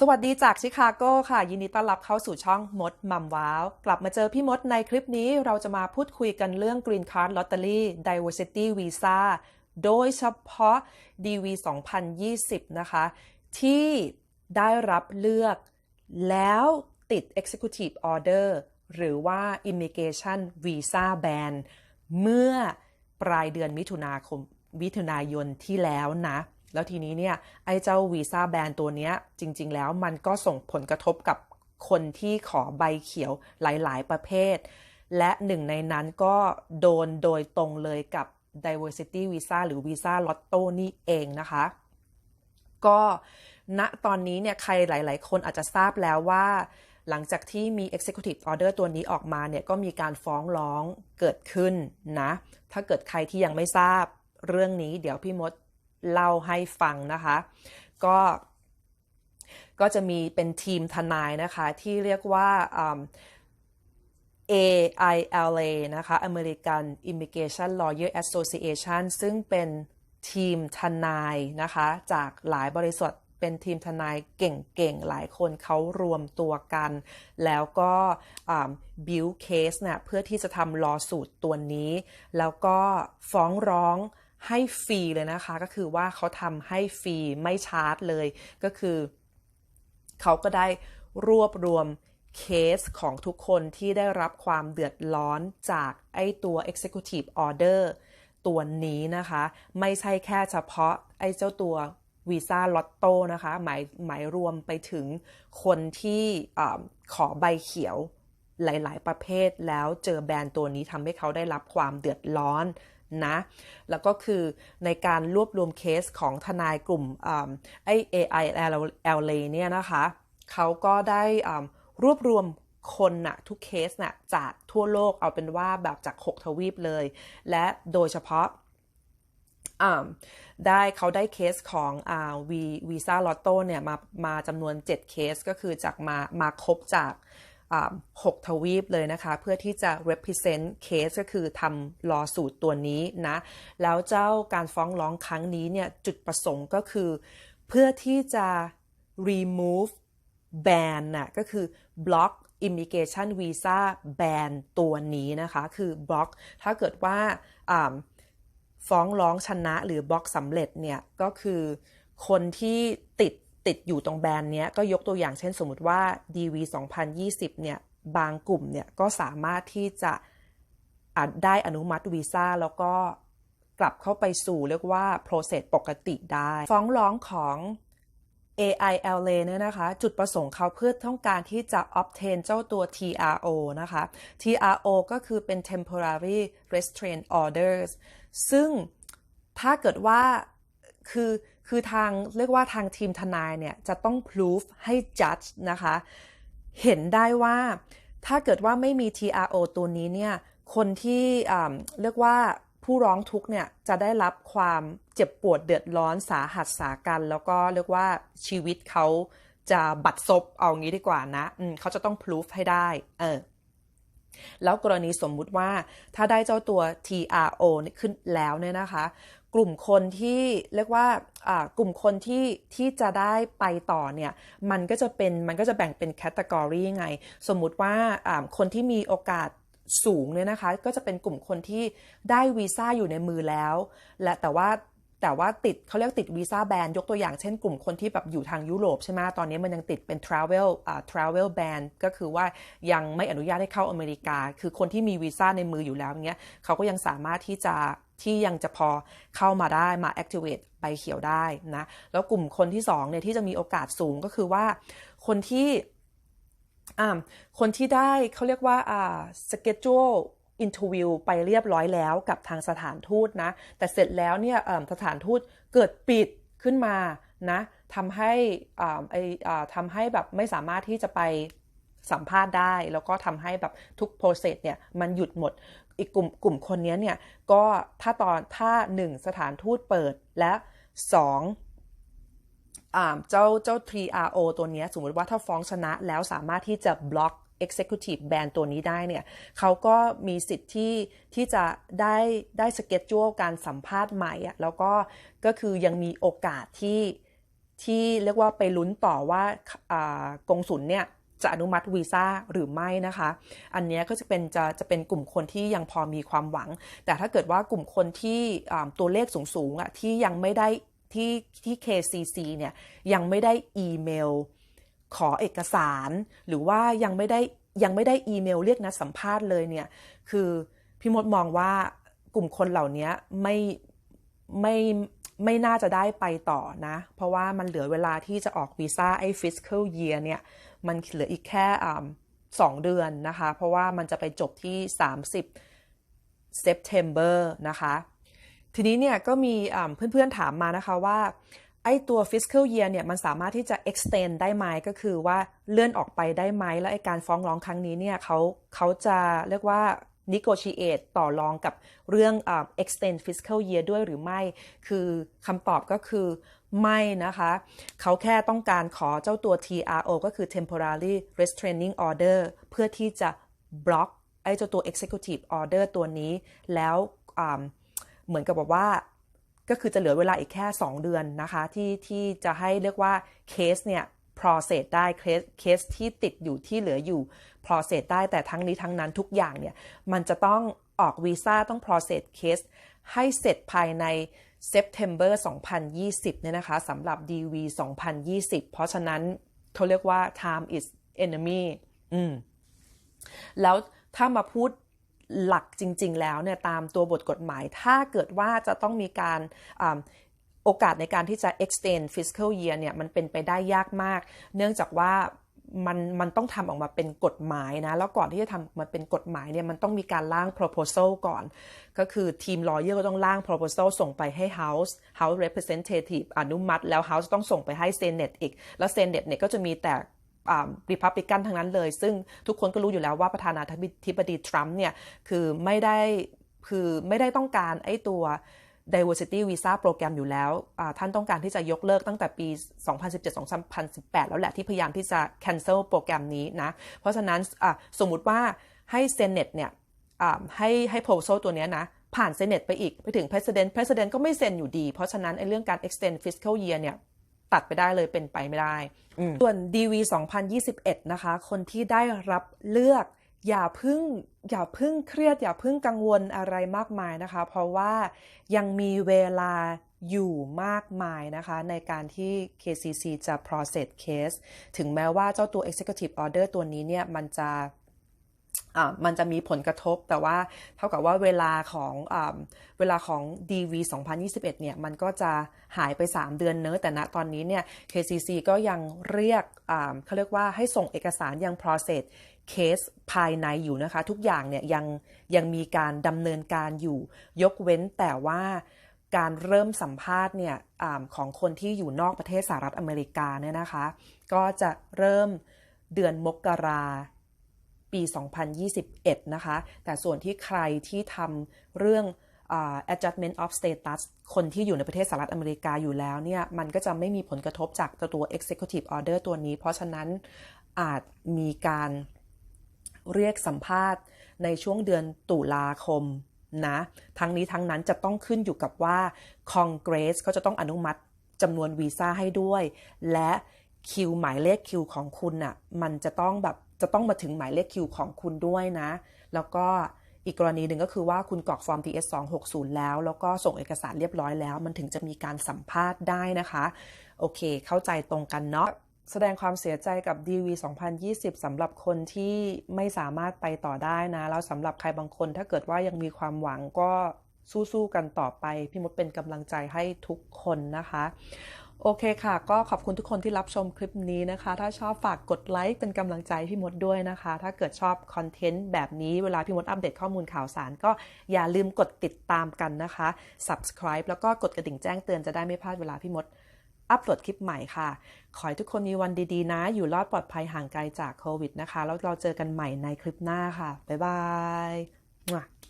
สวัสดีจากชิคาโกค่ะ ยินดีต้อนรับเข้าสู่ช่องมดมัมว้าว กลับมาเจอพี่มดในคลิปนี้เราจะมาพูดคุยกันเรื่อง Green Card Lottery Diversity Visa โดยเฉพาะ DV 2020 นะคะ ที่ได้รับเลือกแล้วติด Executive Order หรือว่า Immigration Visa Ban เมื่อปลายเดือนมิถุนาคมมิถุนายนที่แล้วนะ แล้วทีนี้เนี่ยไอ้เจ้าวีซ่าแบนตัวเนี้ยจริง ๆ แล้วมันก็ส่งผลกระทบกับคนที่ขอใบเขียวหลาย ๆ ประเภท และหนึ่งในนั้นก็โดนโดยตรงเลยกับ diversity visa หรือวีซ่าลอตโต้นี่เองนะคะ ก็ณตอนนี้เนี่ยใครหลาย ๆ คนอาจจะทราบแล้วว่า หลังจากที่มี executive order ตัวนี้ออกมาเนี่ยก็มีการฟ้องร้องเกิดขึ้นนะ ถ้าเกิดใครที่ยังไม่ทราบเรื่องนี้เดี๋ยวพี่มด เล่าให้ฟังนะคะ ก็ก็จะมีเป็นทีมทนายนะคะที่เรียกว่า AILA นะคะ American Immigration Lawyer Association ซึ่งเป็นทีมทนายนะคะจากหลายบริษัทเป็นทีมทนายเก่งๆ หลายคนเขารวมตัวกัน แล้วก็บิวเคสเนี่ยเพื่อที่จะทำลอสูตรตัวนี้ แล้วก็ฟ้องร้อง ให้ฟรีเลยนะคะ ก็คือว่าเขาทำให้ฟรีไม่ชาร์จเลย ก็คือ เขาก็ได้รวบรวมเคสของทุกคนที่ได้รับความเดือดร้อนจากไอตัว Executive Order ตัวนี้นะคะ ไม่ใช่แค่เฉพาะไอเจ้าตัววีซ่าลอตโต้นะคะหมายหมายรวมไปถึงคนที่ขอใบเขียวหลาย ๆ ประเภทแล้วเจอแบรนด์ตัวนี้ทำให้เขาได้รับความเดือดร้อน นะ แล้วก็คือในการรวบรวมเคสของทนายกลุ่มไอ AILA เอเนี่ยนะคะเขาก็ได้รวบรวมคนนะทุกเคสน่ะจากทั่วโลกเอาเป็นว่าแบบจาก 6 ทวีปเลย และโดยเฉพาะได้เขาได้เคสของวีวีซ่าลอตโต้เนี่ยมามาจำนวน 7 เคสก็คือจากมามาครบจาก หกทวีปเลยนะคะ เพื่อที่จะ represent case ก็คือทำลอสูตรตัวนี้นะ แล้วเจ้าการฟ้องร้องครั้งนี้เนี่ยจุดประสงค์ก็คือ เพื่อที่จะ remove ban น่ะก็คือ block immigration visa ban ตัวนี้นะคะ คือ block ถ้าเกิดว่าฟ้องร้องชนะหรือบล็อกสำเร็จเนี่ย ก็คือคนที่ติด ติดอยู่ตรงแบรนด์นี้ก็ยกตัวอย่างเช่นสมมติว่า DV 2020เนี่ยบางกลุ่มเนี่ยก็สามารถที่จะได้อนุมัติวีซ่าแล้วก็กลับเข้าไปสู่เรียกว่า process ปกติได้ ฟ้องร้องของ AILA เนี่ยนะคะ จุดประสงค์เขาเพื่อต้องการที่จะ obtain เจ้าตัว TRO นะคะ TRO ก็คือเป็น temporary restraint orders ซึ่งถ้าเกิดว่าคือ คือทางเรียกว่าทางทีมทนายเนี่ยจะต้อง proof ให้ judge นะคะ เห็นได้ว่าถ้าเกิดว่าไม่มี TRO ตัวนี้เนี่ยคนที่เรียกว่าผู้ร้องทุกเนี่ยจะได้รับความเจ็บปวดเดือดร้อนสาหัสสากัน แล้วก็เรียกว่าชีวิตเขาจะบัดซบเอางี้ดีกว่านะเขาจะต้องพิสูจให้ได้เออแล้วกรณีสมมุติว่าถ้าได้เจ้าตัว TRO ขึ้นแล้วเนี่ยนะคะ กลุ่มคนที่เรียกว่ากลุ่มคนที่ที่จะได้ไปต่อเนี่ยมันก็จะเป็นมันก็จะแบ่งเป็นแคตตากรีไง สมมุติว่าคนที่มีโอกาสสูงเนี่ยนะคะ ก็จะเป็นกลุ่มคนที่ได้วีซ่าอยู่ในมือแล้ว และแต่ว่าแต่ว่าติดเขาเรียกติดวีซ่าแบนยกตัวอย่างเช่นกลุ่มคนที่แบบอยู่ทางยุโรปใช่ไหมตอนนี้มันยังติดเป็น travel อ่า travel ban ก็คือว่ายังไม่อนุญาตให้เข้าอเมริกา คือคนที่มีวีซ่าในมืออยู่แล้วเงี้ยเขาก็ยังสามารถที่จะ ที่ยังจะพอเข้ามาได้มา activate ใบเขียวได้นะ แล้วกลุ่มคนที่2เนี่ยที่จะมีโอกาสสูงก็คือว่าคนที่คนที่ได้เขาเรียกว่าอ่า schedule อินทวิวไปเรียบร้อยแล้วกับทางสถานทูตนะ แต่เสร็จแล้วเนี่ยสถานทูตเกิดปิดขึ้นมานะทำให้ไอทำให้แบบไม่สามารถที่จะไป สัมภาษณ์ได้ แล้วก็ทำให้แบบทุกโปรเซสเนี่ยมันหยุดหมด อีกกลุ่มกลุ่มคนนี้เนี่ยก็ถ้าตอนถ้าหนึ่งสถานทูตเปิดและสองเจ้าเจ้า 3RO ตัวนี้สมมติว่าถ้าฟ้องชนะแล้วสามารถที่จะบล็อก Executive Ban ตัวนี้ได้เนี่ยเขาก็มีสิทธิ์ที่ที่จะได้ได้สเก็ตจูการสัมภาษณ์ใหม่อะแล้วก็ก็คือยังมีโอกาสที่ที่เรียกว่าไปลุ้นต่อว่าอ่ากงสุลเนี่ย จะอนุมัติวีซ่าหรือไม่นะคะ อันนี้ก็จะเป็นจะจะเป็นกลุ่มคนที่ยังพอมีความหวัง แต่ถ้าเกิดว่ากลุ่มคนที่ตัวเลขสูงๆอะที่ยังไม่ได้ที่ที่ KCC เนี่ยยังไม่ได้อีเมล ขอเอกสาร หรือว่ายังไม่ได้ยังไม่ได้อีเมลเรียกนัดสัมภาษณ์เลยเนี่ยคือพี่มดมองว่ากลุ่มคนเหล่านี้ไม่ไม่ ไม่น่าจะได้ไปต่อนะ เพราะว่ามันเหลือเวลาที่จะออกวีซ่าไอ้ fiscal year เนี่ย มันเหลืออีกแค่สองเดือนนะคะ เพราะว่ามันจะไปจบที่ 30 September นะคะ ทีนี้เนี่ยก็มีเพื่อนๆถามมานะคะว่าไอ้ตัว fiscal year เนี่ยมันสามารถที่จะ extend ได้ไหมก็คือว่าเลื่อนออกไปได้ไหม แล้วไอ้การฟ้องร้องครั้งนี้เนี่ยเขาเขาจะเรียกว่า negotiate ต่อรองกับเรื่อง uh, extend fiscal year ด้วยหรือไม่ คือคำตอบก็คือไม่นะคะ เขาแค่ต้องการขอเจ้าตัว TRO ก็คือ temporary restraining order เพื่อที่จะบล็อกไอ้เจ้าตัว executive order ตัวนี้ แล้วเหมือนกับบอกว่าก็คือจะเหลือเวลาอีกแค่ 2 เดือนนะคะ ที่ที่จะให้เรียกว่าเคสเนี่ย process ได้เคสที่ติดอยู่ที่เหลืออยู่ process ได้แต่ทั้งนี้ทั้งนั้นทุกอย่างเนี่ย มันจะต้องออกวีซ่าต้อง process เคสให้เสร็จภายใน September 2020 เนี่ยนะคะสำหรับ DV 2020 เพราะฉะนั้นเขาเรียกว่า time is enemy อืมแล้วถ้ามาพูดหลักจริง ๆ แล้วเนี่ยตามตัวบทกฎหมาย ถ้าเกิดว่าจะต้องมีการ โอกาสในการที่จะ extend fiscal year เนี่ยมันเป็นไปได้ยากมาก เนื่องจากว่ามันมันต้องทำออกมาเป็นกฎหมายนะ แล้วก่อนที่จะทำมาเป็นกฎหมายเนี่ยมันต้องมีการร่าง proposal ก่อน ก็คือทีม lawyer ก็ต้องร่าง proposal ส่งไปให้ House House Representative อนุมัติ แล้ว House ต้องส่งไปให้ Senate อีก แล้ว Senate เนี่ยก็จะมีแต่ริพับลิกันทั้งนั้นเลย ซึ่งทุกคนก็รู้อยู่แล้วว่าประธานาธิบดีทรัมป์เนี่ยคือไม่ได้คือไม่ได้ต้องการไอ้ตัว diversity visa โปรแกรมอยู่แล้ว ท่านต้องการที่จะยกเลิกตั้งแต่ปี 2017-2018 แล้วแหละที่พยายามที่จะ cancel โปรแกรมนี้นะ เพราะฉะนั้นสมมุติว่าให้ Senate เนี่ยให้ให้ proposal ตัวนี้นะ ผ่าน Senate ไปอีก ไปถึง President President ก็ไม่เซ็นอยู่ดี เพราะฉะนั้นไอ้เรื่องการ extend fiscal year เนี่ยตัดไปได้เลยเป็นไปไม่ได้ ส่วน DV 2021 นะคะ คนที่ได้รับเลือก อย่าพึ่งอย่าพึ่งเครียด อย่าพึ่งกังวลอะไรมากมายนะคะ เพราะว่ายังมีเวลาอยู่มากมายนะคะ ในการที่ KCC จะ process case ถึงแม้ว่าเจ้าตัว executive order ตัวนี้เนี่ย มันจะมันจะมีผลกระทบแต่ว่าเท่ากับว่าเวลาของอเวลาของ DV 2021 เนี่ย มันก็จะหายไป 3 เดือนเนอะแต่ณตอนนี้เนี่ย KCC ก็ยังเรียกเขาเรียกว่าให้ส่งเอกสารยัง process เคสภายในอยู่นะคะ ทุกอย่างเนี่ยยังยังมีการดำเนินการอยู่ ยกเว้นแต่ว่าการเริ่มสัมภาษณ์เนี่ยอของคนที่อยู่นอกประเทศสหรัฐอเมริกาเนี่ยนะคะ ก็จะเริ่มเดือนมกราปี 2021 นะคะ แต่ส่วนที่ใครที่ทำเรื่อง uh, adjustment of status คนที่อยู่ในประเทศสหรัฐอเมริกาอยู่แล้วเนี่ย มันก็จะไม่มีผลกระทบจากตัว executive order ตัวนี้ เพราะฉะนั้นอาจมีการ เรียกสัมภาษณ์ในช่วงเดือนตุลาคมนะ ทั้งนี้ทั้งนั้นจะต้องขึ้นอยู่กับว่าคอนเกรสเขาจะต้องอนุมัติจำนวนวีซ่าให้ด้วย และคิวหมายเลขคิวของคุณอะ่ะมันจะต้องแบบจะต้องมาถึงหมายเลขคิวของคุณด้วยนะ แล้วก็อีกกรณีหนึ่งก็คือว่าคุณกรอกฟอร์ม TS 260แล้ว แล้วก็ส่งเอกสารเรียบร้อยแล้ว มันถึงจะมีการสัมภาษณ์ได้นะคะ โอเค เข้าใจตรงกันเนาะ แสดงความเสียใจกับ DV 2020สำหรับคนที่ไม่สามารถไปต่อได้นะ แล้วสำหรับใครบางคน ถ้าเกิดว่ายังมีความหวังก็สู้ๆกันต่อไป พี่มดเป็นกำลังใจให้ทุกคนนะคะ โอเคค่ะ ก็ขอบคุณทุกคนที่รับชมคลิปนี้นะคะ ถ้าชอบฝากกดไลค์เป็นกำลังใจพี่มดด้วยนะคะ ถ้าเกิดชอบคอนเทนต์แบบนี้เวลาพี่มดอัปเดตข้อมูลข่าวสาร ก็อย่าลืมกดติดตามกันนะคะ subscribe แล้วก็กดกระดิ่งแจ้งเตือนจะได้ไม่พลาดเวลาพี่มด อัปโหลดคลิปใหม่ค่ะ ขอให้ทุกคนมีวันดีๆนะ อยู่รอดปลอดภัยห่างไกลจากโควิดนะคะ แล้วเราเจอกันใหม่ในคลิปหน้าค่ะ บ๊ายบาย